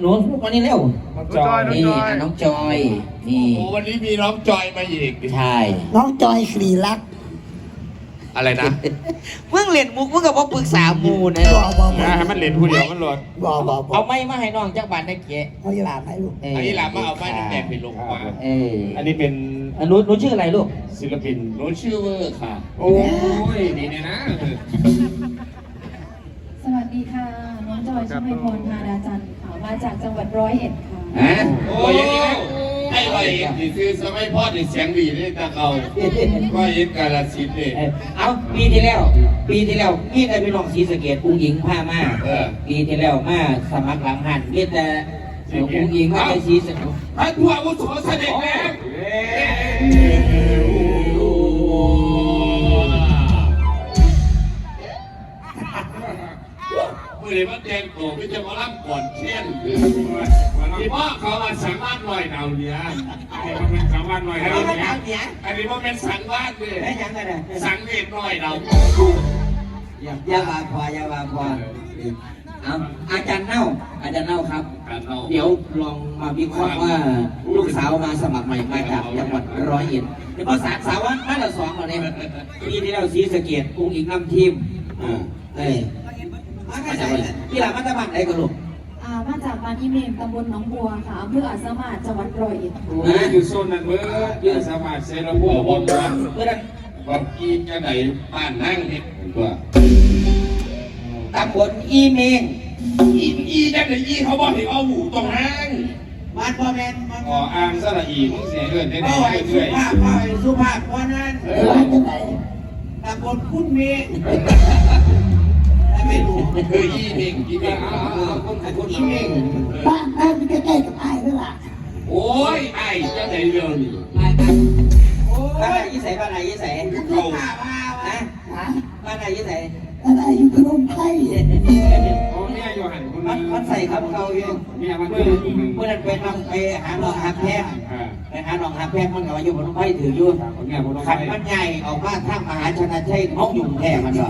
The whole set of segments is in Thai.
หนูลูกมานี่เร็วน้องจอยน้องนี่จอยอะน้องจอยนี่โอ้วันนี้มีน้องจอยมาอีก ใช่ น้องจอยศรีรักษ์อะไรนะมึงเล่นมุกมึงกับว่าปรึกษาหมูนะบอบอบนะให้มันเล่นผู้เดียวมันหลดบอบอบอเอาไม่มาให้น้องจักบานได้เก๋เอาอีหลานให้ลูกเออันนี้หลานมาเอาบ้านแม่ไปลงมาเอออันนี้เป็นอะหนูหนูชื่ออะไรลูกศิลปินหนูชื่อเวอร์ค่ะ โอ้ยนี่เนี่ยนะสวัส ดีค่ะ น้องจอยชุมพรธาดาจันทร์ค่ะ มาจากจังหวัดร้อยเอ็ดค่ะ ฮะโอ้ยไอ้ไรนี่คือสมัยพ่อนี่เสียงดีนี่ตะเขาก็ยินกาลสินธุ์นี่ เออเอาปีที่แล้ว ปีที่แล้วพี่ได้ไปลองสีสะเกตอุ้งหญิงพามาเออ ปีที่แล้วมาสมัครหลังหันมีแต่อุ้งหญิงมาแต่สีสะเกตพระทัววุโสเสด็จแล้วมื่อ อันนี้มันเป็นสังวาดเลยได้ยังไงนะสังเวชลอยดาวอยาบาพออยาบาพอเอาอาจารย์เน่า อาจารย์เน่าครับการเราเดี๋ยวลองมาวิเคราะห์ว่าลูกสาวมาสมัครใหม่มาจากจังหวัดร้อยเอ็ดเดี๋ยวพอสามสาวว่ามาละสองแล้วเนี่ยปีที่แล้วสีสะเกตอุ้งอิงนำทีมเอ้ยมาจากไหนพี่หลานมาจากบ้านไหนกันลูกอ่า มาจากบ้านอีเมมตำบลหนองบัวค่ะอำเภออาสามาจังหวัดร้อยเอ็ดโอ้ยอยู่โซนนั้นเมื่อยืนสามารถเซรพูบนว่าเมื่อนั้นบอกกีจะไหนบ้านนั่งนี่ตัวตำบลอีเมงอีอีจะไหนอีเขาบอกให้เอาหมูตรงนั่งบ้านพ่อแม่มาอ๋ออ่างสระอีมึงเสียเงินได้พ่อได้ไอ้สุเรื่อยภาพพ่อไอ้สุภาพวันนั้นเออจังไหนตำบลคุณเม ฆไม่รู้คืออีเม่งอีเม่งคนอีเมงบ้านบ้านมันใกล้ๆกับไอ้นั่นแหละโอ้ยไอ้จะไหนเรื่องนี้โอ้บ้านไหนยยี่ใส่บ้านไหนยี่ใส่เขาข้าว่าว่าบ้านไหนยี่ใส่ อะไรอยู่พนมไพรโอ้เนี่ยอยู่หันคุณมันมันใส่คำเขาอยู่เนี่ยมันเมื่อเมื่อนั้นไปทำไปหาหนองหักแพงอ่ไปหาหนองหักแพงมันก็มาอยู่บนไผ่ถืออยู่ขันมันใหญ่ออกมาทางมหาชนะชัยห้องอยุ่แท้มันก็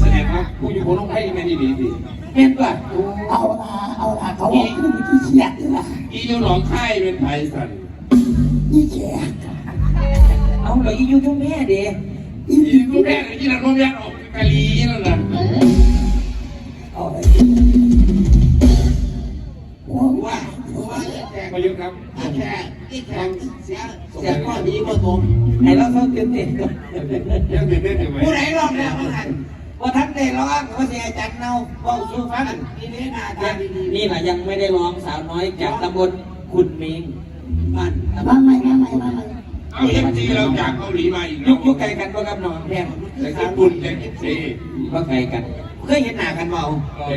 แสดงว่าผู้อยู่คนต้องให้ไม่ดีดีดีเห็นป่ะเอาละเอาละเขาบอกขึ้นไปที่เขียดนี่แหละอีอยู่หนองคายเป็นไผ่สันนี่แขกเอาเลยอีอยู่ยุ่งแม่เด้อีอีกูแม่อีนั่นมันแม่ออก กะลีนั่นแหละเอาอะไรหัวว่าหัวแขกประยุทธ์ครับแขกอีแขกเสียเสียข้อดีก็ตรงไอ้เราเขาเต็มเต็มยังตื่นเต้นอยู่ไหมผู้ใดรอบแล้วมันหันว่าท่านได้ร้องว่าเสียจันเนาเบาสู้ฟังนี่นี่น้าตาดีนี่แหละยังไม่ได้ร้องสาวน้อยจากตำบลขุนเมงบ้านๆมาใหม่มาใหม่มาใหม่ เอาเอฟซีเราจากเกาหลีมาอีกยุแล้กยุกไกลกันก็กับน้องแพงแต่ญี่ปุ่นจากเอฟซีก็ไกลกัน เคยเห็นหน้ากันเมา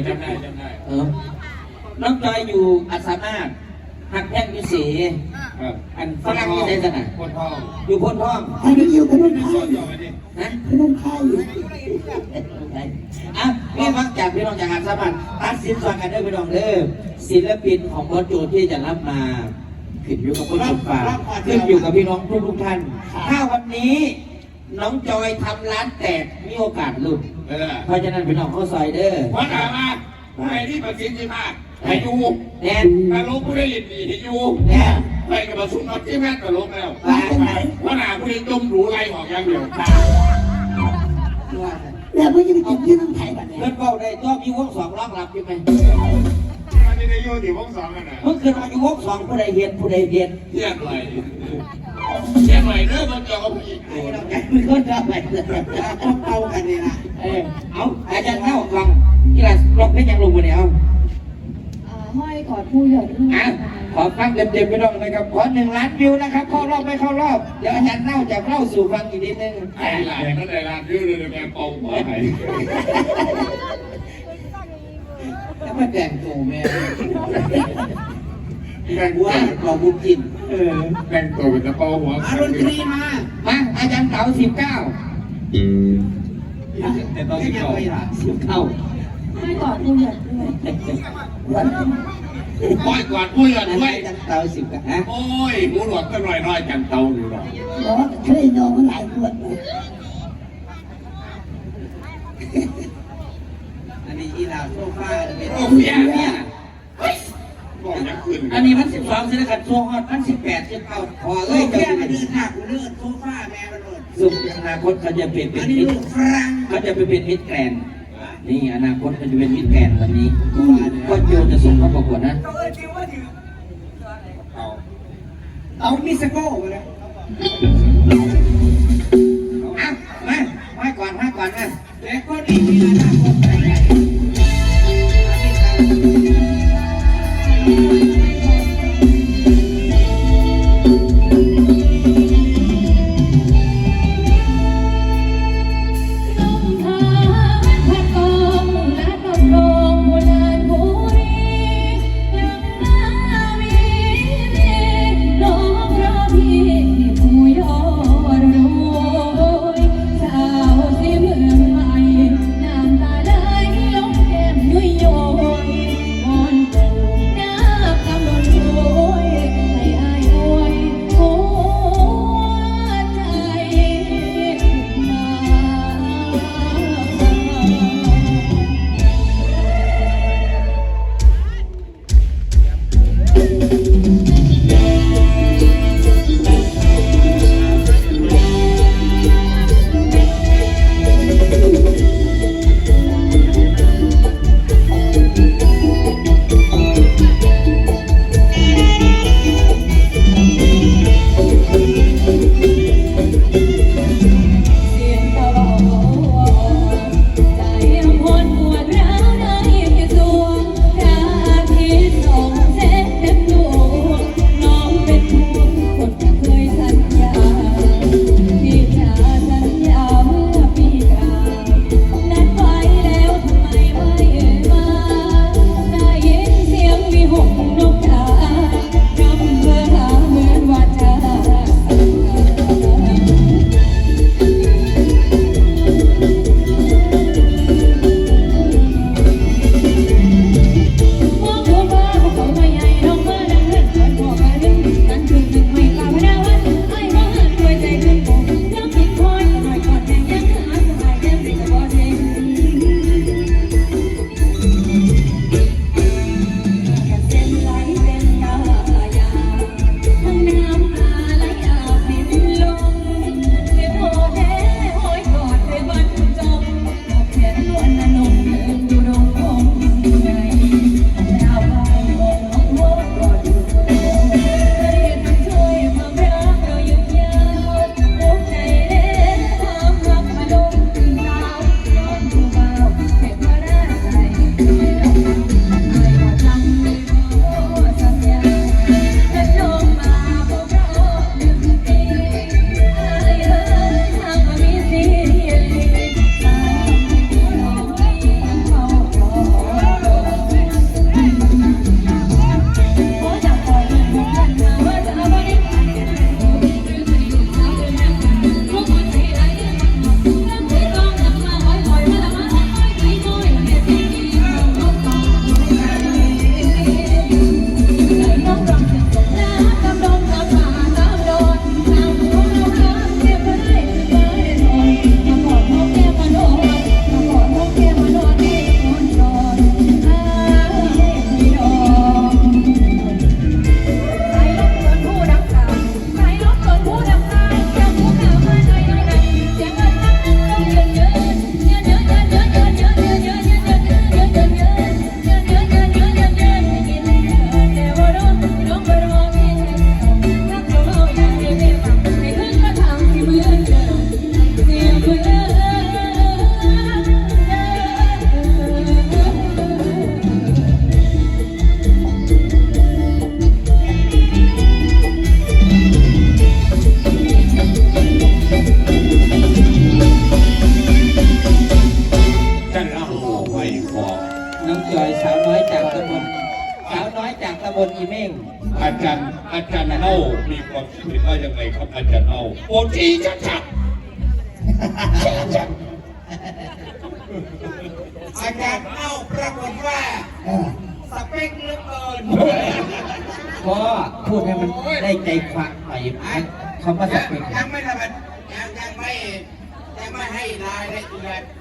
จำได้จำได้เออน้องจอยอยู่อัสสามาศหักแท่งอยู่สีครับอันฝรั่งที่ไหนสนะโคตรพ่ออยู่พ้นท้องให้ไปอยู่พนมไพรต้นยอดไปดินะพนมไพรอะพี่ฟังจากพี่น้องจากอัสสามาศตัดสินส่วนกันเด้อพี่น้องเด้อศิลปินของบอสโจที่จะรับมา ขึ้นอยู่กับผู้ชมฟังขึ้นอยู่กับพี่น้องทุกทุกๆท่าน ถ้าวันนี้น้องจอยทำร้านแตกมีโอกาสหลุดเออเพราะฉะนั้นพี่น้องเข้าซอยเด้อวัดอามาผู้ใดที่ประสิทธิภาพให้อยู่แน่นตลกผู้ใดเล่นดีให้อยู่แน่นไปกับประชุมกับที่แม่ตลกแล้วไปไปวัดอาผู้ใดจมหรูไรออกอย่างเดียวแล้วมึงจะไปกินที่พนมไพรแบบนี้เพื่อนเบ้าได้ตัวมีวงสองรองรับอยู่ไหม อันนี้ได้อยู่ที่วงสองกันนะเมื่อคืนมาอยู่วงสองผู้ใดเห็นผู้ใดเห็นเทียบไหลเทียบไหลเด้อมันจะเอาไปอีกมีคนทำอะไรเอากันนี่นะเออเอาอาจารย์เข้าลองที่ละลองเพลงยังลงมาเนี่ยเอาอ่าห้อยกอดผู้หยดลูกอะขอฟังเต็มๆไปน้องนะครับขอหนึ่งล้านวิวนะครับเข้ารอบไม่เข้ารอบเดี๋ยวอาจารย์เน่าจะเล่าสู่ฟังอีกนิดนึงไอ้หลานนั่นไอ้หลานยืดเลยแม่ปองหัวไห้แล้ว มาแต่งตัวแม่แบ่งว่าเราบุญกินเออแบ่งตัวเป็นตะเปาหัวมาดนตรีมามาอาจารย์เต๋าสิบเก้าแต่ตอนที่ยังเขาไม่ละสิบเก้าห้อยกอดผู้หยดด้วยวันปล่อยก่อนผู้หญิงอาไว้จารย์เต๋าสิบเก้าฮะโอ้ยหมูหลอดก็หน่อยน้อยจันเตาอยู่หรอกบอกว่าเคยนอนมาหลายขวดเลย ลาโซฟาจะเป็นโอ้เมียเมียเฮ้ยบอกยังอื่นอันนี้มันสิบสองสิบกันโซฮอตมันสิบแปดสิบเก้าพอเลยแมียมัดีหนักเลือดโซฟาแม่มันโดนสุขอนาคตเขาจะเป็นเป็นมิตรเขาจะไปเป็นมิตรแกรนนี่อนาคตเขาจะเป็นมิตรแกรนวันนี้ก็โยจะส่งเข้าประกวดนะ เอาเอามิสโก้มาเลยอะม่ไม่ก่อนมาก่อนมาแล้วก็นี่มีอนาคต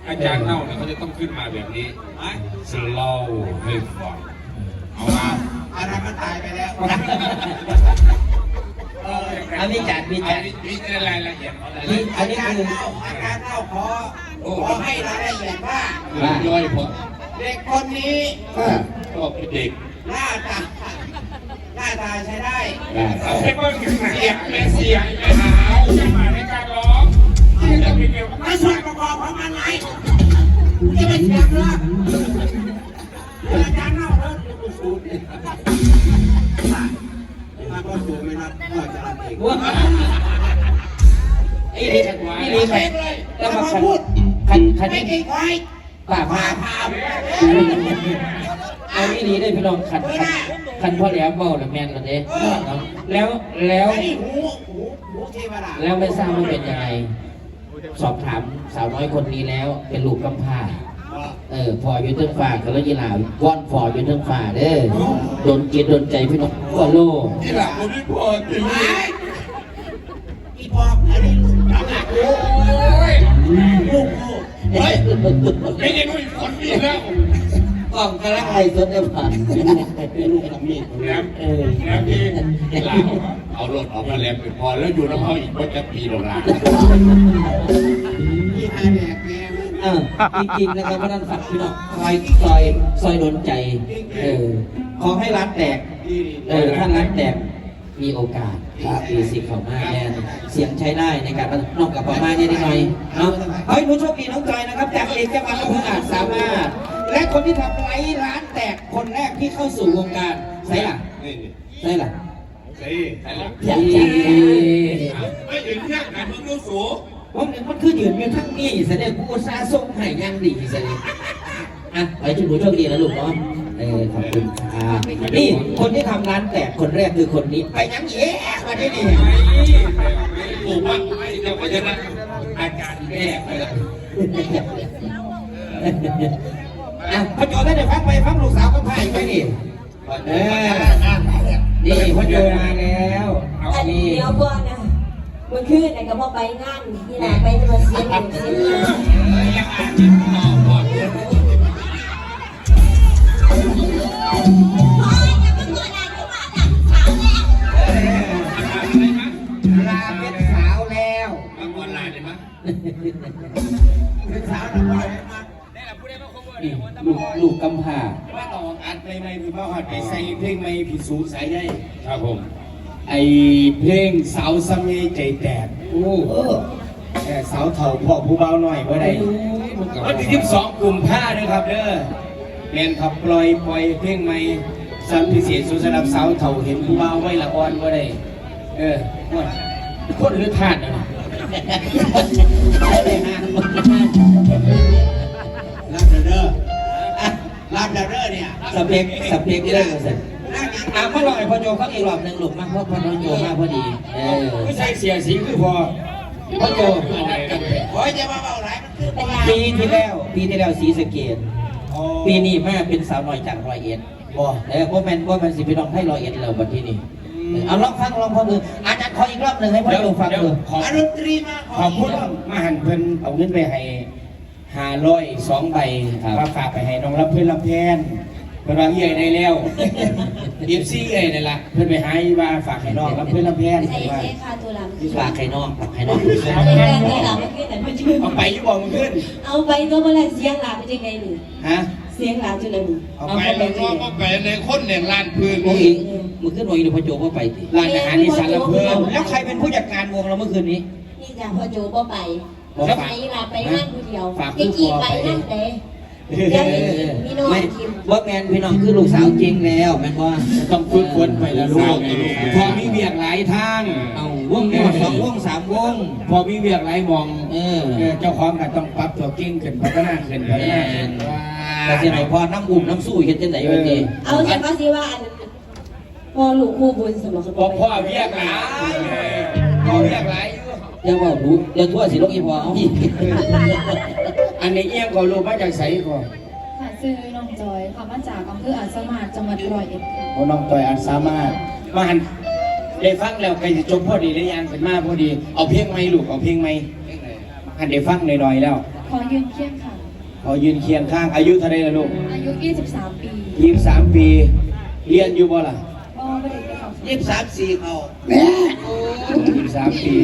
อาจารย์เน่าเนี่ยเขาจะต้องขึ้นมาแบบนี้สโลว์ให้ฟังเอามาอารามันตายไปแล้วอันนี้จัดมีจัดมีอะไรละเอียดนี่อันนี้คืออาการเน่าขอขอให้รายละเอียดว่าย่อยพอเด็กคนนี้ก็เป็นเด็กหน้าตาหน้าตาใช้ได้เอาไปเบิ้เสียงเสียงไม่หาว ไม่ส่วนประกอบของมันไงจะไม่เสียงหรอาจารย์เล่าแล้วดูสูตรมาก็สูตรไม่นับก็จะรับเองไอ้นี่นี่นี่ใครเลยก็ถ้ามาพูดคันคันไม่กี่ควายป่าพาพาเอานี่ดีได้พี่น้องคันคันพ่อแหลมเบาแล้วแมนแล้วเด้แล้วแล้วแล้วไม่ทราบว่าเป็นยังไง สอบถามสาวน้อยคนนี้แล้ว เป็นลูกกำพร้าเออพออยู่เทิงฝ่าก็แล้วยีหลาว่อนฟออยู่เทิงฝ่าเด้อโดนจิตโดนใจพี่น้องทั่วโลกที่หลังมันไม่พอจริงอีพออันนี้ลูกหลักลูกโอ้ยลูกลูกเฮ้ยไม่ได้ด้วยคนนี้แล้ว กล่องกระไรไอ้สนได้ผ่านลูกกับมีดแล้วเออแล้วพี่หลาเอารถออกมาแล้วเป็นพอแล้วอยู่น้ำเขาอีกว่าจะปีหลงหลานมีหาแดกแม่เออจริงๆนะครับพระนันฝักพี่น้องซอยซอยซอยโดนใจ เออ ขอให้ร้านแตก เออถ้าร้านแตกมีโอกาสมีสิทธิ์ข้ามาแน่เสียงใช้ได้ในการนอกกับประมาณนี้นิดหน่อยเนาะเฮ้ยหนูโชคดีน้องจอยนะครับ จากเอกจังหวัดอำเภออาจสามารถ และคนที่ทำไลฟ์ร้านแตกคนแรกที่เข้าสู่วงการใช่ล่ะนี่นี่ใช่ล่ะใช่ใช่แล้วที่ไม่ถึงเรื่องการมึงรู้สูวันหนึ่งมันคือยืนอยู่ทั้งนี้แสดงกูอุตสาส่งให้ยังดีแสดงอะไปชุดหนูโชคดีนะลูกเนาะเออขอบคุณค่ะนี่คนที่ทำร้านแตกคนแรกคือคนนี้ ไปยังเอ๊ะมาได้ดีถูกปะไม่เดี๋ยวเพราะฉะนั้นอาการแย่ไปแล้ว อะพ่อโจได้เดี๋ยวฟังไปฟังลูกสาวก็พายไปนี่เออนี่พ่อโจมาแล้วอันนี่เดียวก่อนนะมันขึ้นไหนก็พอไปงานที่ไหนไปจะมาเสียงเสียงลาเป็นสาวแล้วมาออนไลน์เลยมั้ย อัดใหม่ๆคือว่าหัดไปใส่เพลงใหม่ผิดสูใส่ได้ครับผม ไอเพลงสาวสมีใจแตกโอ้แต่สาวเถ่าพ่อผู้เบาหน่อยเมื่อใดวันที่สิบสองกลุ่มผ้าด้วยครับเด้อเรียนขับปล่อยปล่อยเพลงใหม่สันพิเศษสุสำหรับสาวเถ่าเห็นผู้เบาไว้ละอ่อนเมื่อใดเออว่าคนหรือทาสนะได้เลย เด้อเนี่ยสเปกสเปกเรื่องกันสิอะมาลองไอ้พ่อโจฟังอีกรอบหนึ่งลูกมาเพราะพ่อโจมาพอดีเออไม่ใส่เสียสีคือพอพ่อโจโอ้ยจะมาเบาไหนมันคือเบาปีที่แล้วปีที่แล้วสีสะเกตปีนี้แม่เป็นสาวน้อยจากร้อยเอ็ดบ่เออพ่อแม่นพ่อแม่นสิพี่น้องให้ร้อยเอ็ดแล้วบัดที่นี่เอาลองฟังลองฟังดูอาจารย์ขออีกรอบหนึ่งให้พ่อโจฟังดูขอดนตรีมาขอบคุณมาหันเพิ่นเอาเงินไปให้ ห้าร้อยสองใบมาฝากไปให้น้องรับเพื่อนรับแทนเพิ่นว่าเฮียได้แล้วเอฟซีเอ้ยนั่นล่ะเพิ่นไปหาว่าฝากให้น้องรับเพื่อนรับแทนใส่ว่าเค้กคาตัวลำฝากใครน้องฝากใครน้องเอาไปนี่หลับไม่ขึ้นแต่ไม่ชื่อเอาไปอยุบอมันขึ้น เอาไปตัวเมื่อไรเสียงหลาเป็นยังไงนี่ฮะ เสียงหลาจุดนึงเอาไปแล้วก็มาไปในคนเนี่ยลานพื้นโอ้ยมึงขึ้นหน่อยเดี๋ยวพ่อโจก็ไปติร้านอาหารที่สารลำเพิ่มแล้วใครเป็นผู้จัดการวงเราเมื่อคืนนี้นี่จ้ะพ่อโจบ่ไป บ่แล้วไปไปลาไปงานผู้เดียวฝากจะกี่ไปงานเด้ยังมีน้องไม่กินว่าแมนพี่น้องคือลูกสาวจริงแล้วแม่นว่าต้องฝึกฝนไปละลูกพอมีเวียกหลายทางเอาวงนี้สองวงสามวงพอมีเวียกหลายมองเออเออเจ้าของก็ต้องปรับตัวเก่งขึ้นพัฒนาขึ้นพัฒนาขึ้นแต่สิไหนพอน้ำอุ่มน้ำสู้เห็นจังไหนวันนี้เอาจากเขาสิว่าอันพอลูกคู่บุญสมองพอพ่อเวียกหลายพ่อเวียกหลาย อยู่อย่าว่ารู้อย่าทั่วสิลูกอีพอเอาอีกอันนี้เอี้ยงก็รู้มาจากไสก่อนค่ะชื่อน้องจอยค่ะมาจากอำเภออาจสามารถจังหวัดร้อยเอ็ดค่ะโอ้น้องต่อยอันสามารถมาหันได้ฟังแล้วใครจะจบพอดีได้ยังเป็นมาพอดี เอาเพลงไหมลูกเอาเพลงไหมหันได้ฟังหน่อยๆแล้ว ขอยืนเคียงค่ะพอยืนเคียงข้างอายุเท่าไรล่ะลูกอายุ 23 ปียี่สิบสามปี เรียนอยู่บ่ล่ะ ยี่สิบสามสี่เขาสิบสามปี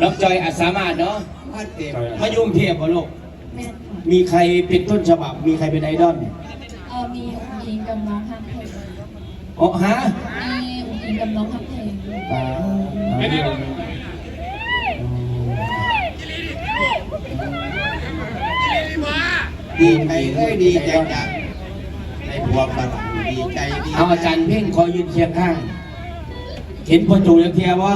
น้องจอยอาจสามารถเนาะพันเต็มมายุ่งเทียบกับโลก แม่ค่ะมีใครเป็นต้นฉบับ มีใครเป็นไอดอลเออมีอุ๋งอิงกับน้องฮักเพลงอ๋อฮะมีอุ๋งอิงกับน้องฮักเพลงอ่าไม่ได้ดีใจเลยดีใจจากในพวงฝรั่งดีใจดีเอาอาจารย์เพ่งคอยยืนเคียงข้างเห็นพ่อจูยังเทียวะ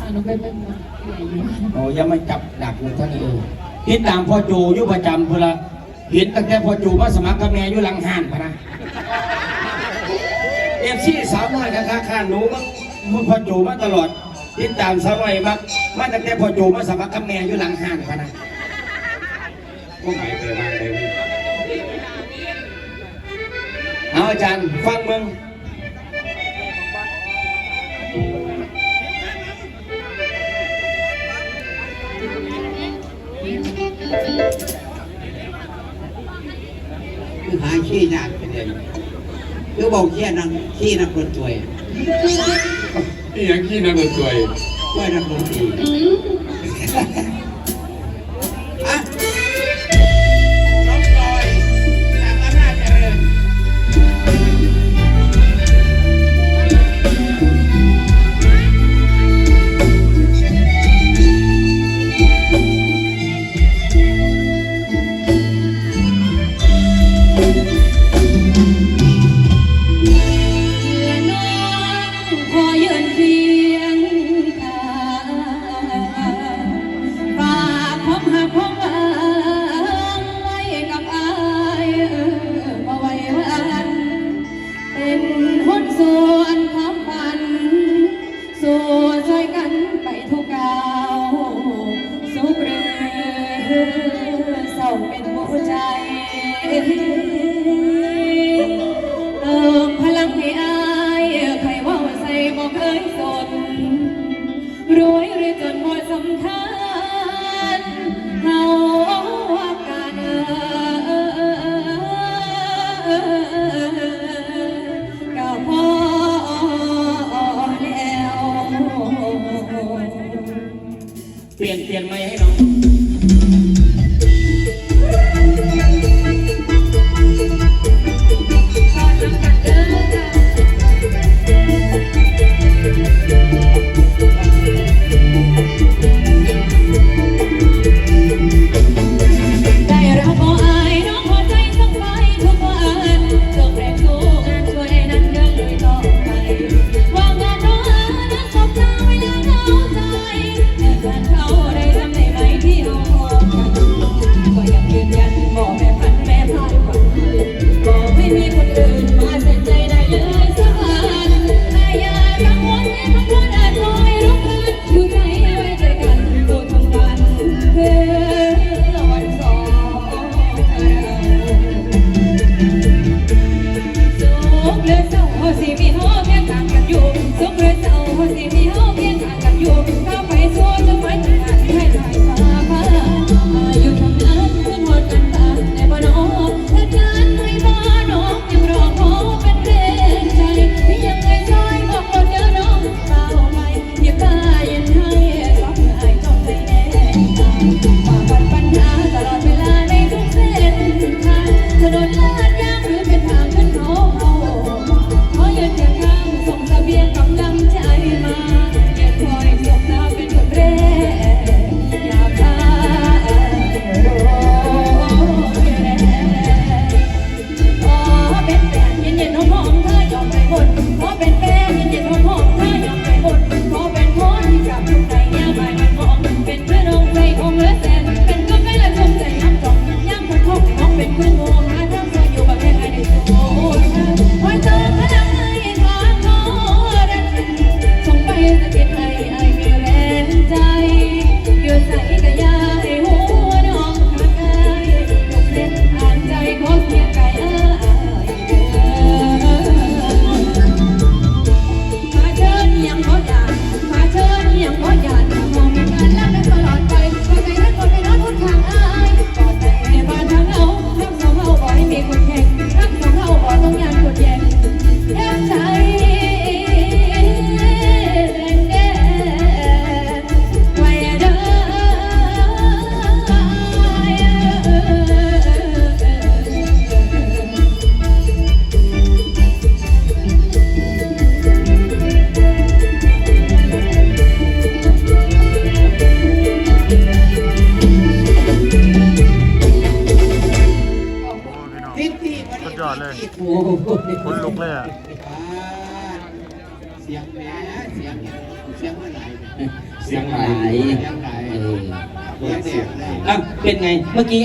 อ่าหนูเป็นเป็นมาใหญ่อยู่โอ้ยังไม่จับดักเลยท่านเออติดตามพ่อจูอยู่ประจำเพื่อละเห็นตั้งแต่พ่อจูมาสมัครกับแม่อยู่หลังห้านพะนะเอฟซีสาวน้อยนะคะข้านหนูมันพ่อจูมาตลอดติดตามสาวน้อยมามาตั้งแต่พ่อจูมาสมัครกับแม่อยู่หลังห้านพะนะก็หมายเกิดมาเลยเอาอาจารย์ฟังมึง หาขี้ยากไปเลยคือบอกขี้นังขี้นักดนตรีนี่ยังขี้นักดนตรีช่วยนักดนตรี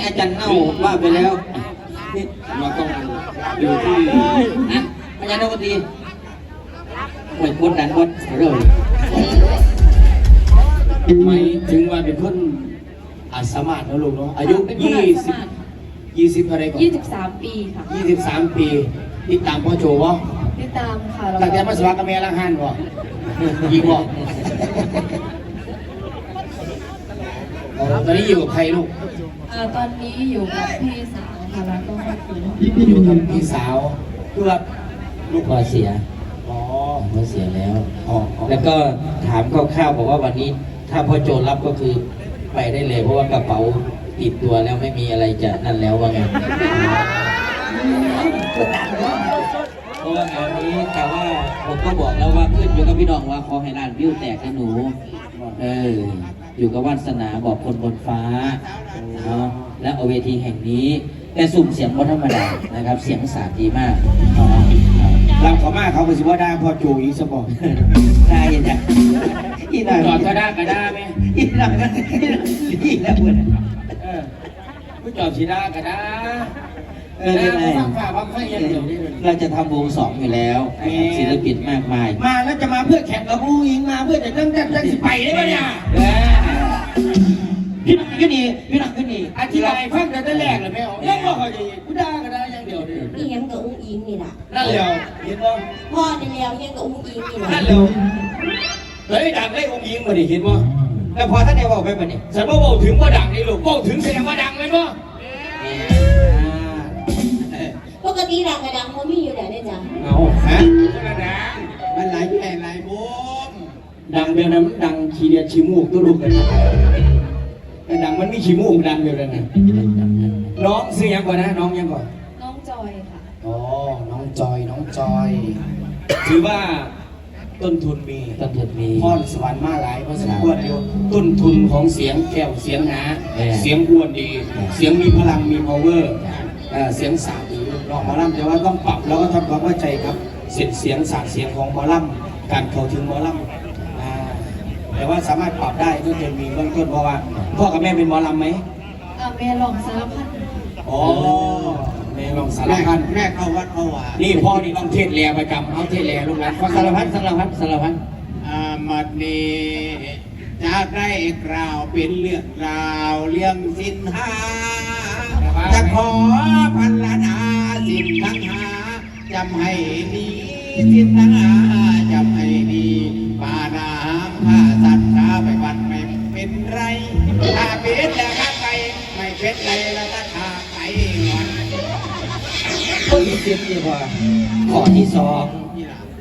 อกี้อาจารย์เน่าว่าไปแล้วเราต้องอยู่ที่นะอาจารย์เน่าก็ดีไม่กดดันกดเริ่มไม่ถึงว่าเป็นคนอาสามารถนะลูกเนาะอายุเป็นคนยี่อาสสิบามารถยี่สิบอะไรก่อน23ปีค่ะยี่สิบสามปีติดตามพ่อโจวะติดตามค่ะแล้วตั้งแต่มาสมัครกับแม่ละหันวะอีกวะอ๋อตอนนี้อยู่กับใครลูก เอ่อตอนนี้อยู่กับพี่สาวค่ะแล้วก็ครอบครัวอยู่กับพี่สาวเพื่อลูกพอเสียอ๋อพอเสียแล้วอ๋ออ๋อแล้วก็ถามคร่าวๆบอกว่าวันนี้ ถ้าพ่อโจรับก็คือไปได้เลย เพราะว่ากระเป๋าติดตัวแล้วไม่มีอะไรจะนั่นแล้วว่าไงเพราะว่างานนี้แต่ว่าผมก็บอกแล้วว่าขึ้นอยู่กับพี่น้องว่าขอให้ร้านวิวแตกให้หนู เออ อยู่กับวาสนาบอกคนบนฟ้าเนาะ และเอาเวทีแห่งนี้ แต่สุ่มเสียงบนธรรมดานะครับ เสียงสาดดีมากอ๋อรับเขามาเขาก็สิว่าได้พ่อโจอีกสปอร์ได้ยังไงอีน่าจอดก็ได้ก็ได้ไหมอีน่าอีน่าเว้ยเออผู้จอดสีได้ก็ได้เออเป็นไงฟังฝ่าฟังไฟเย็นเดี๋ยวนี้เลยเราจะทำวงสองอยู่แล้วนะครับศิลปินมากมาย มาแล้วจะมาเพื่อแข่งกับผู้หญิงมาเพื่อจะตั้งใจจะสิไปได้ไหมเนี่ยเออ พี่น้องก็นี่พี่น้องก็นี่อธิบายฟังแต่แต่แรกเลยไม่เอายังบอกเขาจะกูด่าก็ได้อย่างเดียวดินี่ยังกับอุ้งอิงนี่ล่ะนั่นแหละเห็นบ่พ่อนี่แล้วยังกับอุ้งอิงนี่ล่ะนั่นแหละเฮ้ยดังได้องค์หญิงมาดิเห็นบ่แล้วพอท่านได้บอกไปปะเนี่ยฉันว่าบอกถึงว่าดังนี่ลูกบอกถึงแสดงว่าดังไหมบ่ปกติดังกระดังเขามีอยู่แล้วเนี่ยจ้ะเอาฮะมันหลายแผ่หลายมุมดังเดียวนั้นมันดังขี้เดียดขี้มูกตัวลูกกันแต่ดังมันมีขี้มูกดังเดียวนั้นนะน้องซื้อยังก่อนนะ น้องยังก่อนน้องจอยค่ะ อ๋อ น้องจอย น้องจอย ถือว่าต้นทุนมีต้นทุนมีพรสวรรค์มาหลายพอสมควรอยู่ต้นทุนของเสียงแก้วเสียงหนาเออเสียงอ้วนดีเออเสียงมีพลังมี power เอ่อเสียงสาดดีลองหมอลำแต่ว่าต้องปรับแล้วก็ทำความเข้าใจครับเสียงเสียงสาดเสียงของหมอลำการเข้าถึงหมอลำอ่าแต่ว่าสามารถปรับได้ก็จะมีเบื้องต้นเพราะว่า พ่อกับแม่เป็นหมอลำไหมเอ่อแม่ลองสารพัดอ๋อแม่ลองสารพันแม่เข้าวัดเข้าว่านี่พ่อนี่ต้องเทศแลประจำเอาเทศแลลูกหลานฟังสารพัดสารพัดสารพัดอามัดนี้จะได้กล่าวเป็นเรื่องราวเรื่องสินหาจะขอพันละนาสินทั้งหาจำให้ดีสินทั้งหา เป็นไรล้วก็ขาไปก่อนข้อที่สิบดีกว่าข้อที่สอง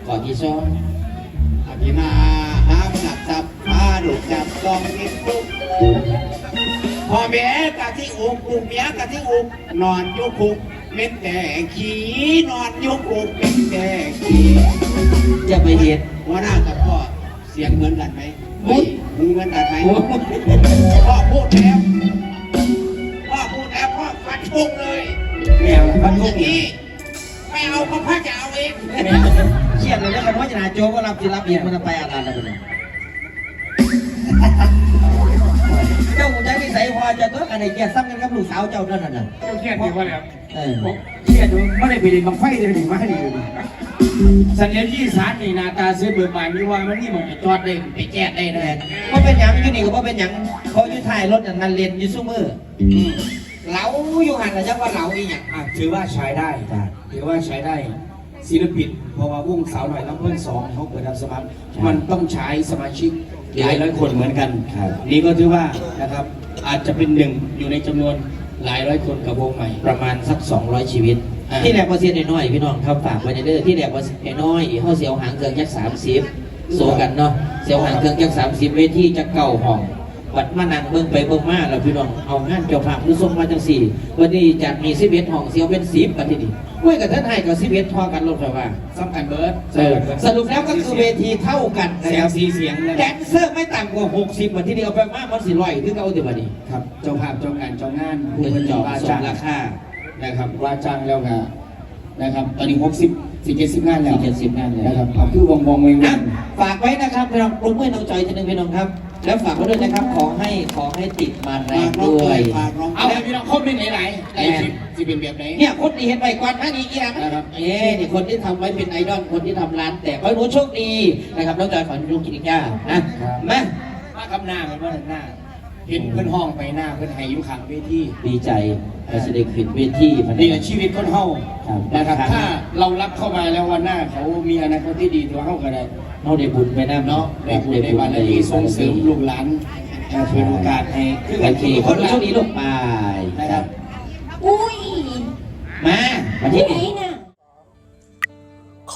ข้อที่สองอภินาหามหนักจับพาดุกจับกองกินตุกพ่อแม่กะที่อุกลูกเมียกะที่อุกนอนอยุคุกเม็ดแต่ขี้นอนอยุคุกเม็ดแต่ขี้จะไปเห็นหัวหน้ากับพ่อเสียงเหมือนกันไหมมึงเหมือนกันไหมโอ้พ่อพูดแล้วพ่อพูดแล้ว พ่อฟันทุ่งเลยแมวพันทุกนี่นี่ไม่เอาก็พ่อจะเอาเองเครียดเลยแล้วกันว่าจะหาโจก็รับจิรับเบียนมันจะไปอะไรแล้วกันเนี่ยเจ้าใจวิสัยพอจะตัวกันไอ้เกียรซ้ำกันกับลูกสาวเจ้านั่นน่ะเจ้าเครียดดีว่าแล้วเออเครียดดูไม่ได้ไปเรียนบังไฟเลยถึงมาให้ดีเลยสัญญาณที่สารนี่หนาตาเสื้อเบิกบานนี่ว่ามันนี่มันไปจอดได้ไปแก้ได้นะก็เป็นหยังอยู่นี่ก็บ่เป็นหยังเขาอยู่ท้ายรถอย่างนั้นเรียนอยู่ซุมือ เหลาอยู่หันนะจังว่าเหลาอีหยังอะถือว่าใช้ได้ถือว่าใช้ได้ศิลปินเพราะว่าวงสาวหน่อยลำเพิ่นสองเขาเปิดรับสมัครมันต้องใช้สมาชิกหลายร้อยคนเหมือนกันครับนี่ก็ถือว่านะครับอาจจะเป็นหนึ่งอยู่ในจำนวนหลายร้อยคนกับวงใหม่ประมาณสัก 200 ชีวิตอ่าที่แรกว่าเสียน้อยๆพี่น้องครับฝากไว้ในเด้อที่แรกว่าเสียน้อยเฮาเสียวหางเครื่องยักษ์30โซกันเนาะเสียวหางเครื่องยักษ์30เวทีจะเก่าห้อง บัดมานั่งเบิ่งไปเบิ่งมาแล้วพี่น้องเอางานเจ้าภาพคือส่งมาจังสี่ วันนี้จัดมี11ห้องเสียวเป็น10บัดทีนี้เว้ยกับท่านให้กับ11ทอกันรถไฟว่าสำคัญเบิร์ดเออสรุปแล้วก็คือเวทีเท่ากันนะเสีคยงรับสีเสียงนะแดนเซอร์ไม่ต่ำกว่า60บัดทีนี้เอาไปมากมันสิร้อยคือเอาเดี๋ยวบัดนี้ครับเจ้าภาพเจ้างานเจ้างานเงินจองว่าสจ้ามงราคานะครับว่าจ้างแล้วก็นะครับ ตอนนี้หกสิบสี่เจ็ดสิบงานแล้วสี่เจ็ดสิบงานเลย นะครับเอาคือวงวงเวงอะฝากไว้นะครับพี่น้องปรุงเมื่อน้องจอยทีหนึงพี่น้องครับ แล้วฝากไว้ด้วยนะครับ ขอให้ขอให้ติดมาแรงด้วย ฝากน้องเอาพี่น้องคบเป็นไหนๆไอ้สิสิเป็นแบบไหนเนี่ยคนที่เห็นไปก่อนหน้านี้กี่นะนะครับเอ๊ะนี่คนที่ทำไว้เป็นไอดอลคนที่ทำร้าน แต่ขอให้หนูโชคดีนะครับน้องจอยขอให้หนูกินอีกจ้านะมามาคำหน้ากันว่าหน้า เห็นเพื่อนห้องไปหน้าเพื่อนให้อยู่ข้างเวทีดีใจไปแสดงขึ้นเวทีมันนี่แหละชีวิตคนเฮาครับนะครับ ถ้าเรารับเข้ามาแล้ววันหน้าเขามีอนาคตที่ดีตัวเฮาก็ได้เราได้บุญไปนะเนาะเนาะได้บุญได้บารมีส่งเสริมลูกหลานนะเปิดโอกาสให้คือโอกันเคทุกคคนนโชคดีลูกไปนะครับ อุ้ย มามาที่ไหนนี่น่ะ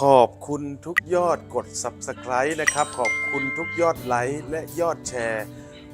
ขอบคุณทุกยอดกด Subscribe นะครับ ขอบคุณทุกยอดไลค์และยอดแชร์